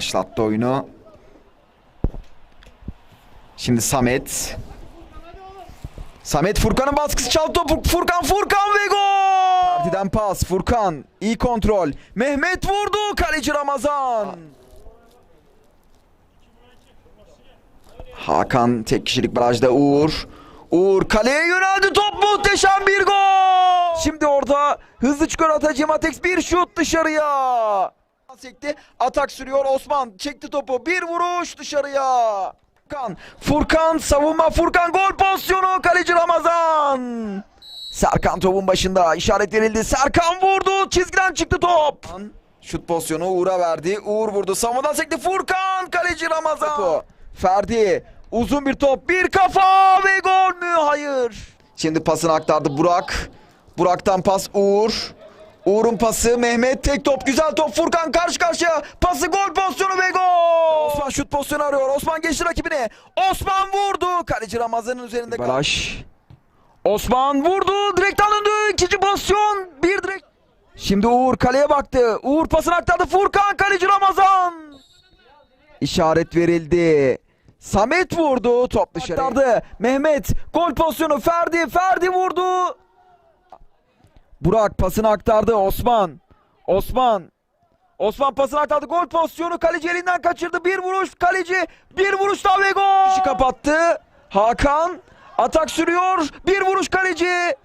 Başlattı oyunu. Şimdi Samet. Samet Furkan'ın baskısı çaldı topu. Furkan Furkan ve gol! Partiden pas. Furkan iyi kontrol. Mehmet vurdu. Kaleci Ramazan. Hakan tek kişilik barajda Uğur. Uğur kaleye yöneldi top muhteşem bir gol. Şimdi orada hızlı çıkıyor Atacı Matex bir şut dışarıya. Sekti atak sürüyor Osman çekti topu bir vuruş dışarıya. Furkan, Furkan savunma Furkan gol pozisyonu kaleci Ramazan. Serkan topun başında işaret verildi. Serkan vurdu çizgiden çıktı top. Şut pozisyonu Uğur'a verdi. Uğur vurdu. Savunmadan sekti Furkan kaleci Ramazan. Topu. Ferdi uzun bir top bir kafa ve gol mü? Hayır. Şimdi pasını aktardı Burak. Burak'tan pas Uğur. Uğur'un pası Mehmet tek top güzel top Furkan karşı karşıya pası gol pozisyonu ve gol. Osman şut pozisyonu arıyor. Osman geçti rakibine. Osman vurdu. Kaleci Ramazan'ın üzerinde. Baraj. Osman vurdu. Direkten döndü. İkinci pozisyon. Bir direkt. Şimdi Uğur kaleye baktı. Uğur pasını aktardı. Furkan kaleci Ramazan. İşaret verildi. Samet vurdu. Top dışarı. Aktardı. Mehmet gol pozisyonu. Ferdi. Ferdi vurdu. Burak pasını aktardı. Osman. Osman. Osman pasını aktardı. Gol pozisyonu. Kaleci elinden kaçırdı. Bir vuruş. Kaleci. Bir vuruş daha ve gol. İşi kapattı. Hakan. Atak sürüyor. Bir vuruş kaleci.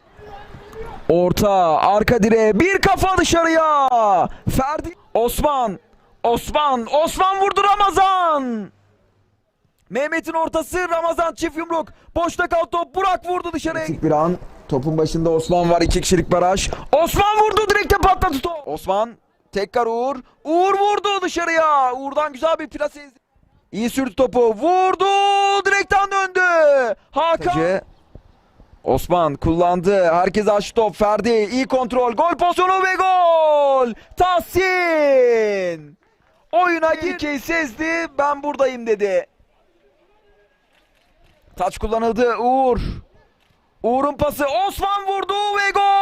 Orta. Arka direğe. Bir kafa dışarıya. Ferdi. Osman. Osman. Osman vurdu Ramazan. Mehmet'in ortası Ramazan çift yumruk. Boşta kal top. Burak vurdu dışarıya. bir an. Topun başında Osman var. iki kişilik baraj. Osman vurdu direkte patladı top. Osman. Tekrar Uğur. Uğur vurdu dışarıya. Uğur'dan güzel bir plase izledi. İyi sürdü topu. Vurdu. Direkten döndü. Hakan. Osman kullandı. Herkes açtı top. Ferdi iyi kontrol. Gol pozisyonu ve gol. Tahsin. Oyuna girkeyi sezdi. Ben buradayım dedi. Taç kullanıldı. Uğur. Uğur'un pası Osman vurdu ve gol!